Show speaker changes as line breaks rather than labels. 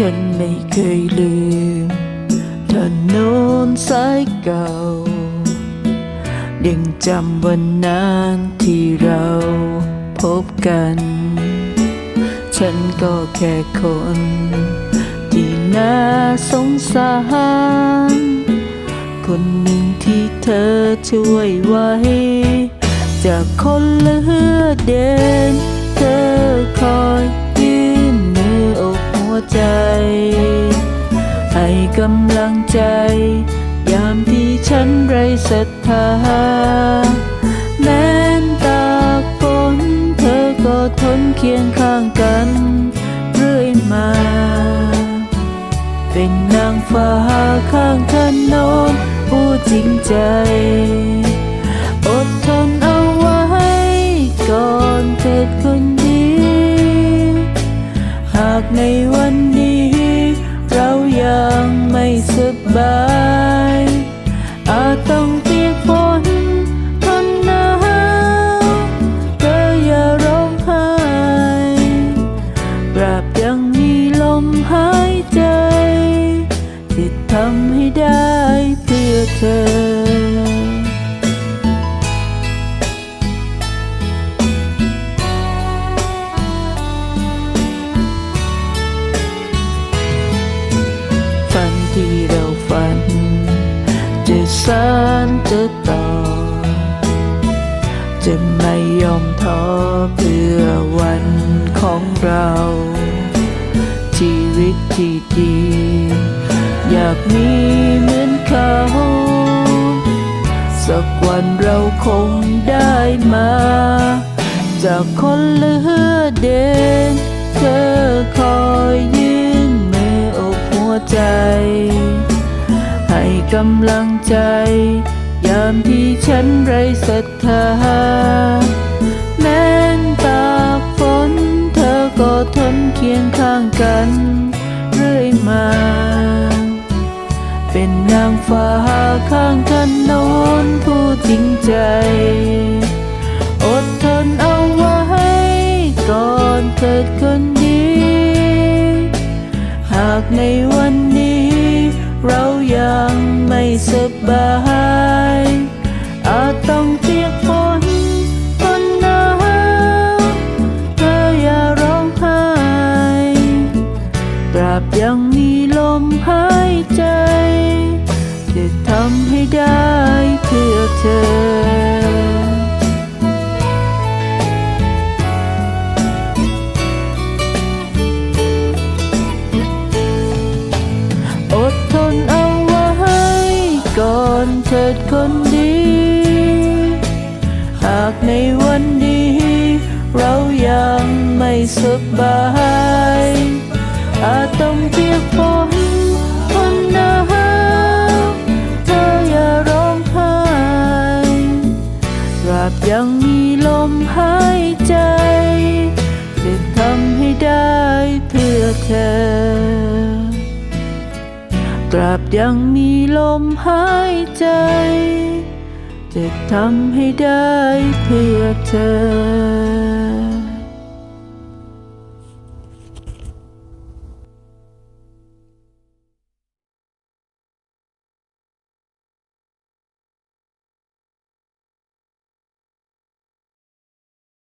ฉันไม่เคยลืมถนนสายเก่า ยังจำวันนั้นที่เราพบกัน ฉันก็แค่คน ที่น่าสงสาร คนหนึ่งที่เธอช่วยไว้ จากคนเลือเด่นเธอคอยยื่นมืออกหัวใจ กำลังใจ ยามที่ฉันไร้ศรัทธา แม้นตากฝนเธอก็ทนเคียงข้างกันเรื่อยมา เป็นนางฟ้าข้างถนนผู้จริงใจ อดทนเอาไว้ก่อนเถิดคนดี หากในว สานจะต่อ จะไม่ยอมท้อเพื่อวันของเรา ชีวิตที่ดี อยากมีเหมือนเขา สักวันเราคงได้มา จากคนเหลือเด่นเธอคอยยื่นมืออกหัวใจ กำลังใจ ยามที่ฉันไร้ศรัทธา แม้นตากฝนเธอก็ทนเคียงข้างกัน เรื่อยมา เป็นนางฟ้าข้างถนนผู้จริงใจ อดทนเอาไว้ก่อนเถิดคนดี หากในวันนี้เรายัง สบาย อาจต้องเปียกฝนฝนหนาวเธออย่าร้องไห้ตราบยังมีลมหายใจ จะทำให้ได้ คนดี หากในวันนี้ เรายังไม่สบาย อาจต้องเปียกฝนทนหนาวเธออย่าร้องไห้ราบยังมีลมหายใจ จะทำให้ได้เพื่อเธอ ตราบยังมีลมหายใจ จะทำให้ได้เพื่อเธอ